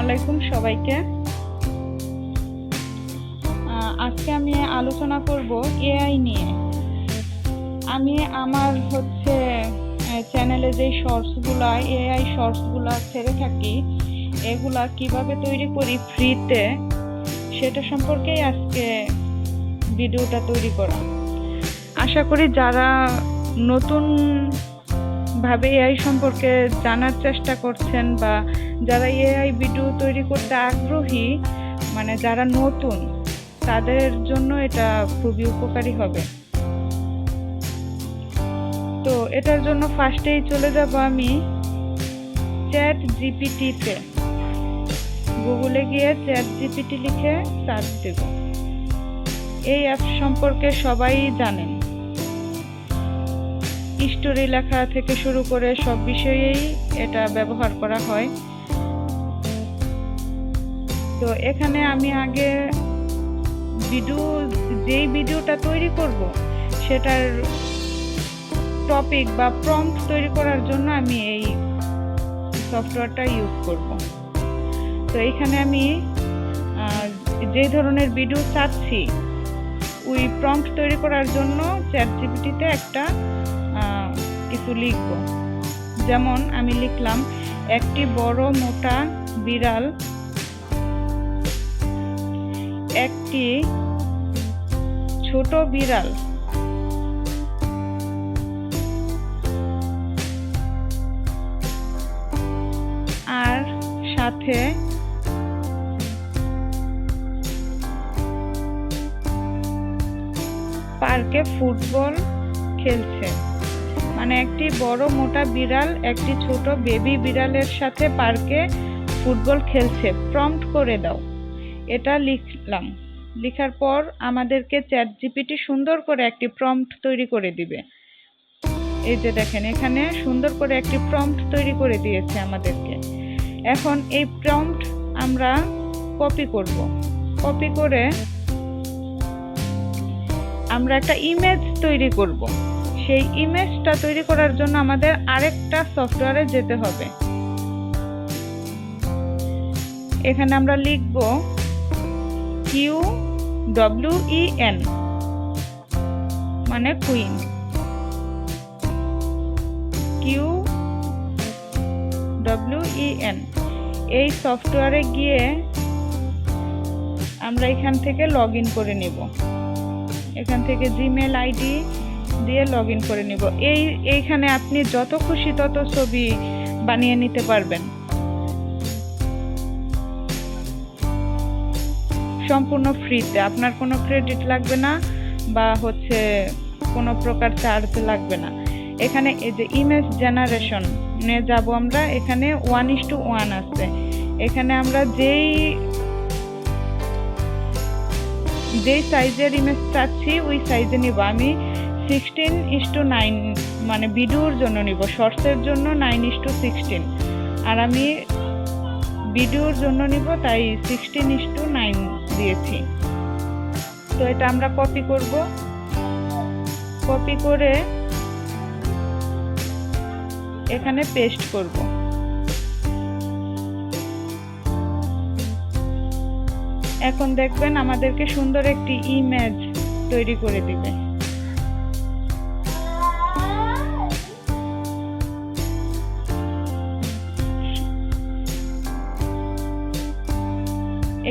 আলাইকুম সবাইকে। আজকে আমি আলোচনা করব এআই নিয়ে। আমি আমার হচ্ছে চ্যানেলে যে শর্টসগুলা এআই শর্টসগুলা ছেড়ে থাকি, এগুলা কীভাবে তৈরি করি ফ্রিতে সেটা সম্পর্কেই আজকে ভিডিওটা তৈরি করা। আশা করি যারা নতুন ভাবে এআই সম্পর্কে জানার চেষ্টা করছেন বা যারা এআই ভিডিও তৈরি করতে আগ্রহী মানে যারা নতুন, তাদের জন্য এটা খুবই উপকারী হবে। তো এটার জন্য ফার্স্টেই চলে যাব আমি চ্যাট জিপিটিতে গুগলে গিয়ে চ্যাট জিপিটি লিখে সার্চ দেব। এই অ্যাপ সম্পর্কে সবাই জানেন। স্টোরি লেখা থেকে শুরু করে সব বিষয়েই এটা ব্যবহার করা হয়। তো এখানে আমি আগে ভিডিও যেই ভিডিওটা তৈরি করব, সেটার টপিক বা প্রম্পট তৈরি করার জন্য আমি এই সফটওয়্যারটা ইউজ করব। তো এখানে আমি যে ধরনের ভিডিও চাচ্ছি, ওই প্রম্পট তৈরি করার জন্য চ্যাট জিপিটিতে একটা কিছু লিখব। যেমন আমি লিখলাম, একটি বড় মোটা বিড়াল একটি ছোট বিড়াল। আর সাথে পার্কে ফুটবল খেলছে। মানে একটি বড় মোটা বিড়াল, একটি ছোট বেবি বিড়ালের সাথে পার্কে ফুটবল খেলছে। প্রম্পট করে দাও। এটা লিখলাম। লেখার পর আমাদেরকে চ্যাট জিপিটি সুন্দর করে একটি প্রম্পট তৈরি করে দিবে। এই যে দেখেন, এখানে সুন্দর করে একটি প্রম্পট তৈরি করে দিয়েছে আমাদেরকে। এখন এই প্রম্পট আমরা কপি করব। কপি করে আমরা একটা ইমেজ তৈরি করব। সেই ইমেজটা তৈরি করার জন্য আমাদের আরেকটা সফটওয়্যারে যেতে হবে। এখানে আমরা লিখব কিউ ডব্লিউ ই এন মানে queen Q W E N এই সফটওয়্যারে গিয়ে আমরা এখান থেকে লগ করে নেব। এখান থেকে জিমেল আইডি দিয়ে লগ ইন করে নিব। এই, এইখানে আপনি যত খুশি তত ছবি বানিয়ে নিতে পারবেন। সম্পূর্ণ ফ্রিতে আপনার কোনো ক্রেডিট লাগবে না বা হচ্ছে কোনো প্রকার চার্জ লাগবে না। এখানে এই যে ইমেজ জেনারেশন নে যাব আমরা। এখানে ওয়ান ইস টু ওয়ান আছে। এখানে আমরা যেই যেই সাইজের ইমেজ চাচ্ছি, ওই সাইজে নিব। আমি সিক্সটিন ইস টু নাইন মানে ভিডিওর জন্য নিব, শর্টসের জন্য নাইন ইস টু সিক্সটিন আর আমি ভিডিওর জন্য নিব, তাই সিক্সটিন ইস টু নাইন দিয়েছি। তো এটা আমরা কপি করব। কপি করে এখানে পেস্ট করব। এখন দেখবেন আমাদেরকে সুন্দর একটি ইমেজ তৈরি করে দিবে।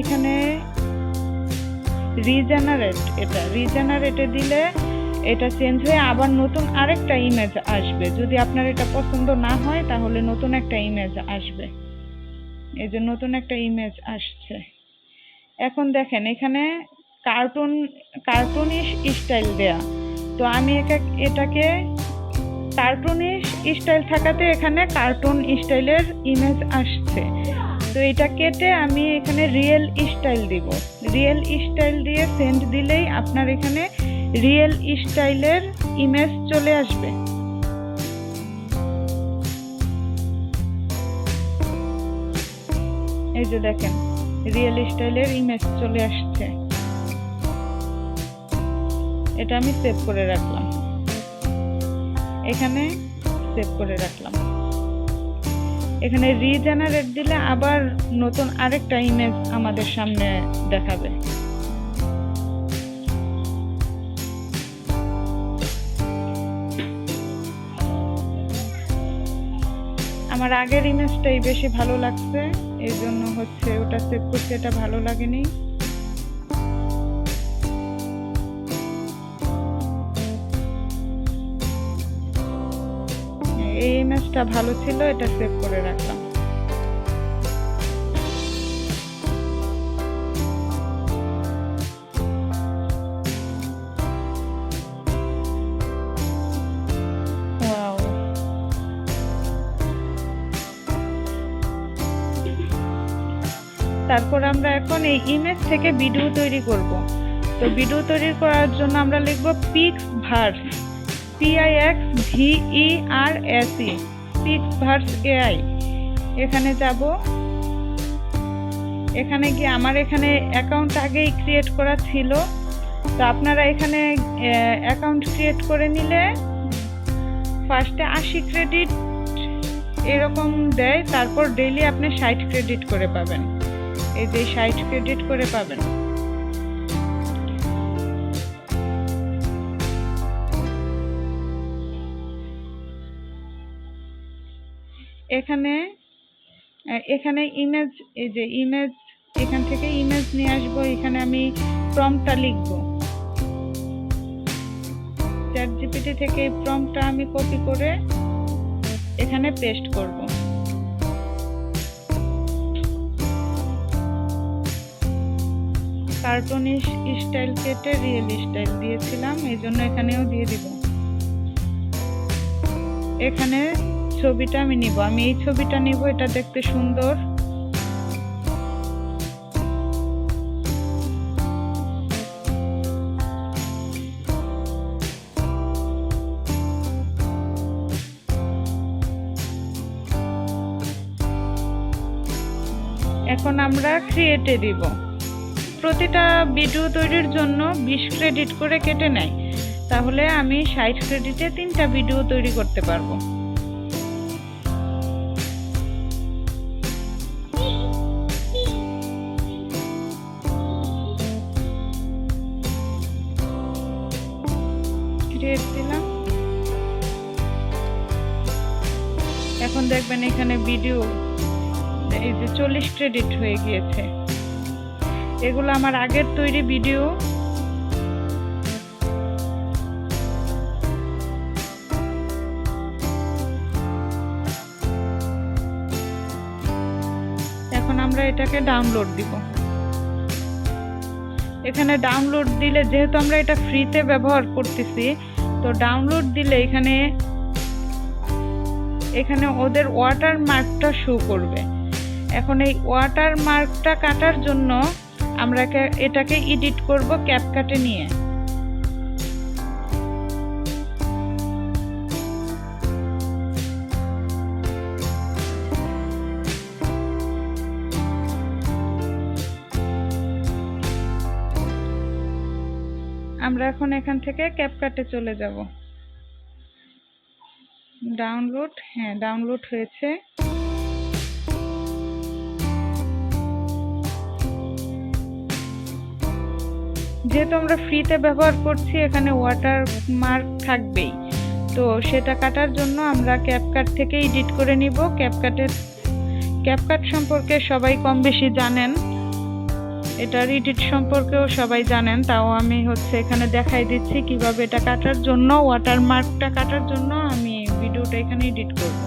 এখানে রিজেনারেট এটা রিজেনারেটে দিলে এটা চেঞ্জ হয়ে আবার নতুন আরেকটা ইমেজ আসবে। যদি আপনার এটা পছন্দ না হয়, তাহলে নতুন একটা ইমেজ আসবে। এই যে নতুন একটা ইমেজ আসছে। এখন দেখেন, এখানে কার্টুন কার্টুনিশ স্টাইল দেয়া। তো আমি এটাকে কার্টুনিশ স্টাইল থাকাতে এখানে কার্টুন স্টাইলের ইমেজ আসছে। তো এটা কেটে আমি এখানে রিয়েল স্টাইল দিব। রিয়েল স্টাইল দিয়ে সেন্ড দিলেই আপনার এখানে রিয়েল স্টাইলের ইমেজ চলে আসবে। এই যে দেখেন রিয়েল স্টাইলের ইমেজ চলে আসছে। এটা আমি সেভ করে রাখলাম। এখানে সেভ করে রাখলাম। এখানে রিজেনারেট দিলে আবার নতুন আরেকটা ইমেজ আমাদের সামনে দেখাবে। আমার আগের ইমেজটাই বেশি ভালো লাগছে, এই জন্য হচ্ছে ওটা সেভ করতে এটা ভালো লাগেনি। এই ভালো ছিল, এটা সেভ করে রাখলাম। তারপর আমরা এখন এই ইমেজ থেকে ভিডিও তৈরি করব। তো ভিডিও তৈরি করার জন্য আমরা লিখব Pixverse P I X V E R S E Pixverse AI এখানে যাব। এখানে গিয়ে আমার এখানে অ্যাকাউন্ট আগেই ক্রিয়েট করা ছিল। তো আপনারা এখানে অ্যাকাউন্ট ক্রিয়েট করে নিলে ফার্স্টে আশি ক্রেডিট এরকম দেয়, তারপর ডেইলি আপনি ষাট ক্রেডিট করে পাবেন। এই যে ষাট ক্রেডিট করে পাবেন। এখানে এখানে ইমেজ এই যে ইমেজ এখান থেকে ইমেজ নিয়ে আসব, এখানে আমি প্রম্পটটা লিখব। চ্যাট জিপিটি থেকে এই প্রম্পটটা আমি কপি করে এখানে পেস্ট করব। কার্টুন স্টাইল কেটে রিয়েল স্টাইল দিয়েছিলাম, এই জন্য এখানেও দিয়ে দিব। এখানে ছবিটা আমি নিব। আমি এই ছবিটা নিব, এটা দেখতে সুন্দর। এখন আমরা ক্রিয়েটে দিব। প্রতিটা ভিডিও তৈরির জন্য বিশ ক্রেডিট করে কেটে নেয়। তাহলে আমি ষাট ক্রেডিটে তিনটা ভিডিও তৈরি করতে পারব। এখন দেখবেন এখানে ভিডিও এই যে চল্লিশ ক্রেডিট হয়ে গিয়েছে। এগুলো আমার আগের তৈরি ভিডিও এখন আমরা এটাকে ডাউনলোড দিব। এখানে ডাউনলোড দিলে, যেহেতু আমরা এটা ফ্রিতে ব্যবহার করতেছি, তো ডাউনলোড দিলে এখানে এখানে ওদের ওয়াটার মার্কটা শো করবে। এখন এই ওয়াটার মার্কটা কাটার জন্য আমরা এটাকে এডিট করব ক্যাপকাটে নিয়ে। আমরা এখন এখান থেকে ক্যাপকাটে চলে যাব। ডাউনলোড হ্যাঁ ডাউনলোড হয়েছে। যেহেতু আমরা ফ্রিতে ব্যবহার করছি, এখানে ওয়াটার মার্ক থাকবেই। তো সেটা কাটার জন্য আমরা ক্যাপকাট থেকে এডিট করে নিব। ক্যাপকাটের ক্যাপকাট সম্পর্কে সবাই কম বেশি জানেন। এটার এডিট সম্পর্কেও সবাই জানেন। তাও আমি হচ্ছে এখানে দেখাই দিচ্ছি কীভাবে এটা কাটার জন্য ওয়াটার মার্কটা কাটার জন্য আমি ভিডিওটা এখানে এডিট করব।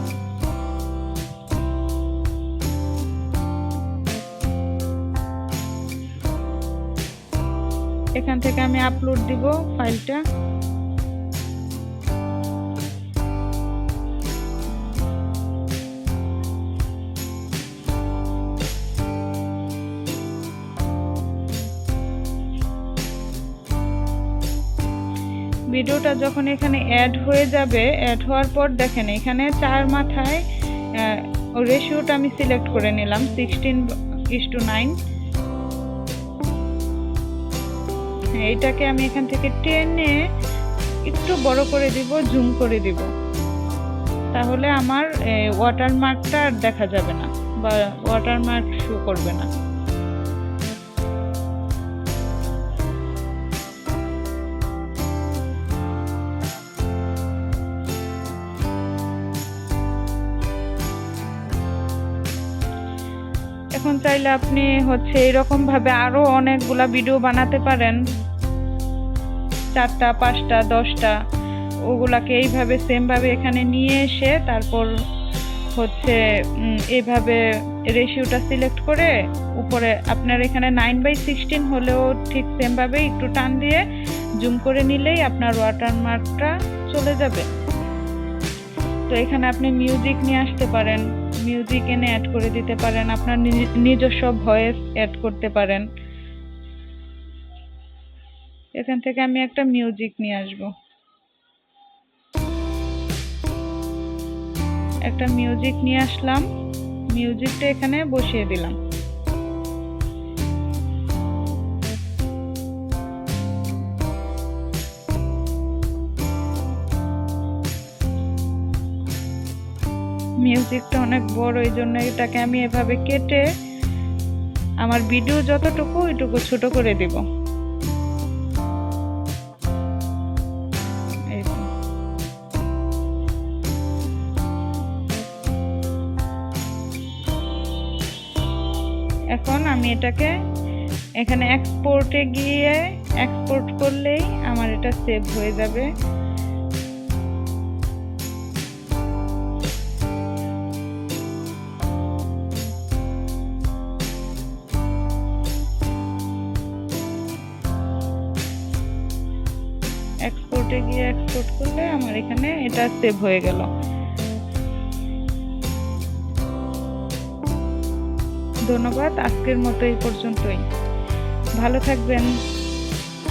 এখান থেকে আমি আপলোড দিব ফাইলটা ভিডিওটা যখন এখানে অ্যাড হয়ে যাবে অ্যাড হওয়ার পর দেখেন এখানে চার মাথায় রেশিওটা আমি সিলেক্ট করে নিলাম সিক্সটিন ইস টু নাইন এইটাকে আমি এখান থেকে টেনে একটু বড় করে দিব জুম করে দিব। তাহলে আমার ওয়াটারমার্কটা আর দেখা যাবে না, বা ওয়াটারমার্ক শো করবে না। চাইলে আপনি হচ্ছে এরকম ভাবে আরও অনেকগুলা ভিডিও বানাতে পারেন। চারটা পাঁচটা দশটা ওগুলাকে এইভাবে সেম ভাবে এখানে নিয়ে এসে তারপর হচ্ছে উম, এইভাবে রেশিওটা সিলেক্ট করে উপরে আপনার এখানে নাইন বাই সিক্সটিন হলেও ঠিক সেম ভাবে একটু টান দিয়ে জুম করে নিলেই আপনার ওয়াটারমার্কটা চলে যাবে। তো এখানে আপনি মিউজিক নিয়ে আসতে পারেন। মিউজিক এনে অ্যাড করে দিতে পারেন। আপনার নিজ- নিজস্ব ভয়েস অ্যাড করতে পারেন। এখান থেকে আমি একটা মিউজিক নিয়ে আসব। একটা মিউজিক নিয়ে আসলাম। মিউজিকটা এখানে বসিয়ে দিলাম। মিউজিকটা অনেক বড়, এই জন্য এটাকে আমি এভাবে কেটে আমার ভিডিও যতটুকু, ওইটুকু ছোট করে দিব। এখন আমি এটাকে এখানে এক্সপোর্টে গিয়ে এক্সপোর্ট করলেই আমার এটা সেভ হয়ে যাবে এখানে এটা সেভ হয়ে গেল। ধন্যবাদ, আজকের মতো এই পর্যন্তই। ভালো থাকবেন।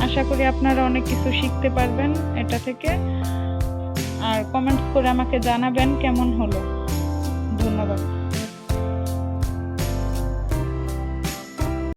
আশা করি আপনারা অনেক কিছু শিখতে পারবেন এটা থেকে। আর কমেন্টস করে আমাকে জানাবেন কেমন হলো।